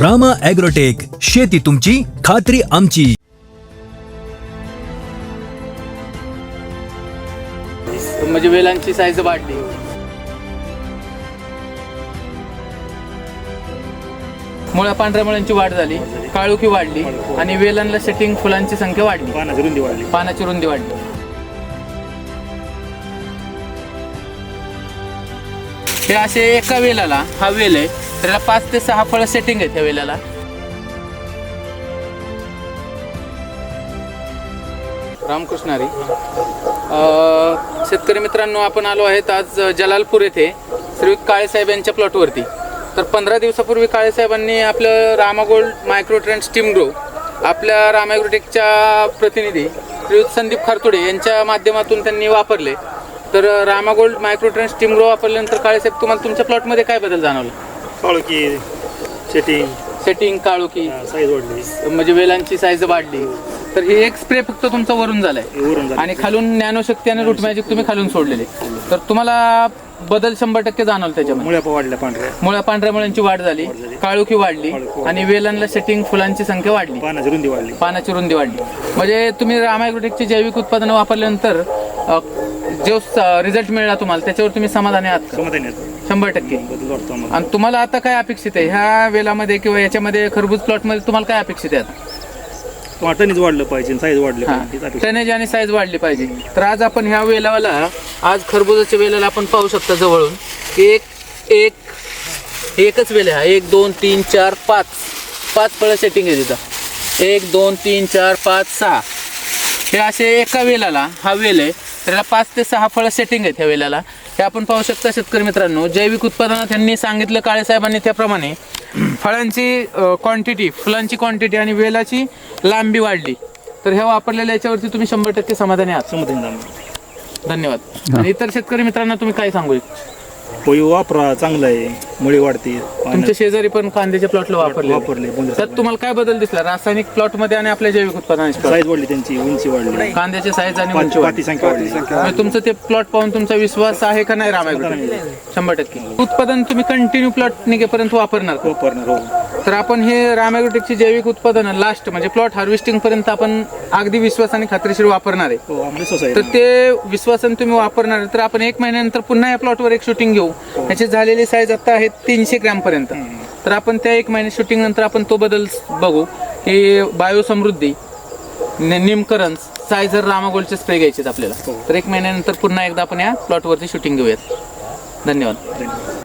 Rama agrotech शेती तुमची खात्री आमची. म्हणजे वेलांची साईज वाढली. मुळ्या पांढऱ्या मुळ्यांची वाढ झाली काळुखी वाढली आणि वेलांना सेटिंग फुलांची संख्या वाढली. पानाची रुंदी वाढली. पानाची रुंदी वाढली. हे असे एका वेलाला हा वेल आहे त्याला पाच ते सहा फळं सेटिंग आहेत ह्या वेलाला. रामकृष्णारी शेतकरी मित्रांनो आपण आलो आहेत आज जलालपूर येथे श्रीयुत काळेसाहेब यांच्या प्लॉटवरती तर पंधरा दिवसापूर्वी काळेसाहेबांनी आपलं रामागोल्ड मायक्रोट्रेंड स्टीम ग्रो आपल्या रामायग्रोटेकच्या प्रतिनिधी श्रीयुत संदीप खारतुडे यांच्या माध्यमातून त्यांनी वापरले. तर रामागोल्ड मायक्रोट्रेंड स्टीम ग्रो वापरल्यानंतर काळेसाहेब तुम्हाला तुमच्या प्लॉटमध्ये काय बदल जाणवला? काळोखी सेटिंग सेटिंग काळोखी. साईज वाढली. म्हणजे वेलांची साईज वाढली. तर हे एक स्प्रे फक्त तुमचा वरून झालाय. हे वरून झालं. आणि खालून ज्ञानशक्ती आणि रूट मॅजिक तुम्ही खालून सोडलेले. तर तुम्हाला बदल शंभर टक्के जाणवलं त्याच्यामध्ये. मुळ्या पण वाढल्या पांढऱ्या. मुळ्या पांढऱ्या मुळ्यांची वाढ झाली. काळुखी वाढली. आणि वेलांना सेटिंग फुलांची संख्या वाढली. पानाची रुंदी वाढली. पानाची रुंदी वाढली. म्हणजे तुम्ही रामायग्रोटेकची जैविक उत्पादनं वापरल्यानंतर अ, जो रिझल्ट मिळाला तुम्हाला त्याच्यावर तुम्ही समाधानी आहात का? समाधानी येतो शंभर टक्के. बदल वाटतो आम्हाला. आणि तुम्हाला आता काय अपेक्षित आहे? ह्या वेलामध्ये किंवा याच्यामध्ये खरबूज प्लॉटमध्ये तुम्हाला काय अपेक्षित आहे आता? टनीच वाढलं पाहिजे साईज वाढली हा. पाहिजे हीच अपेक्षा. टनेज आणि साईज वाढली पाहिजे. तर आज आपण ह्या वेलाला आज खरबुजाच्या वेलाला आपण पाहू शकता जवळून की एक एक एकच वेल आहे हा. एक दोन तीन चार पाच. पाच फळं सेटिंग आहे तिथं. एक दोन तीन चार पाच सहा. हे असे एका वेलाला हा वेल आहे. त्याला पाच ते सहा फळं सेटिंग आहेत ह्या वेलाला. हे आपण पाहू शकता शेतकरी मित्रांनो जैविक उत्पादनात त्यांनी सांगितलं काळेसाहेबांनी त्याप्रमाणे फळांची क्वांटिटी फुलांची क्वांटिटी आणि वेलाची लांबी वाढली. तर ह्या वापरलेल्या याच्यावरती तुम्ही शंभर टक्के समाधानी आहात. धन्यवाद. आणि इतर शेतकरी मित्रांना तुम्ही काय सांगू? पोळी वापरा चांगलं आहे. मुळी वाढते. तुमच्या शेजारी पण कांद्याच्या प्लॉटला वापरले. वापरले त्यात तुम्हाला काय बदल दिसला? रासायनिक प्लॉटमध्ये आणि आपल्या जैविक उत्पादनाच्या plot? साईज वाढली त्यांची उंची वाढली. कांद्याचे साईज आणि उंची वाढली. म्हणजे तुमचं ते प्लॉट पाहून तुमचा विश्वास आहे का नाही रामायगड शंभर टक्के. उत्पादन तुम्ही कंटिन्यू प्लॉट निघेपर्यंत वापरणार? वापरणार हो. तर आपण हे रामायग्रोटेकची जैविक उत्पादनं लास्ट म्हणजे प्लॉट हार्वेस्टिंग पर्यंत आपण अगदी विश्वासाने खात्रीशीर वापरणार आहे. हो सोसायटी तर ते विश्वासाने तुम्ही वापरणार आहे. तर आपण एक महिन्यानंतर पुन्हा या प्लॉटवर एक शूटिंग घेऊ. त्याची झालेली साईज आता आहे तीनशे ग्रॅमपर्यंत तर आपण त्या एक महिन्या शूटिंग नंतर आपण तो बदल बघू की बायोसमृद्धी निमकरण सायझर रामागोलचे स्प्रे घ्यायचे आपल्याला. तर एक महिन्यानंतर पुन्हा एकदा आपण या प्लॉटवरती शूटिंग घेऊयात. धन्यवाद धन्यवाद.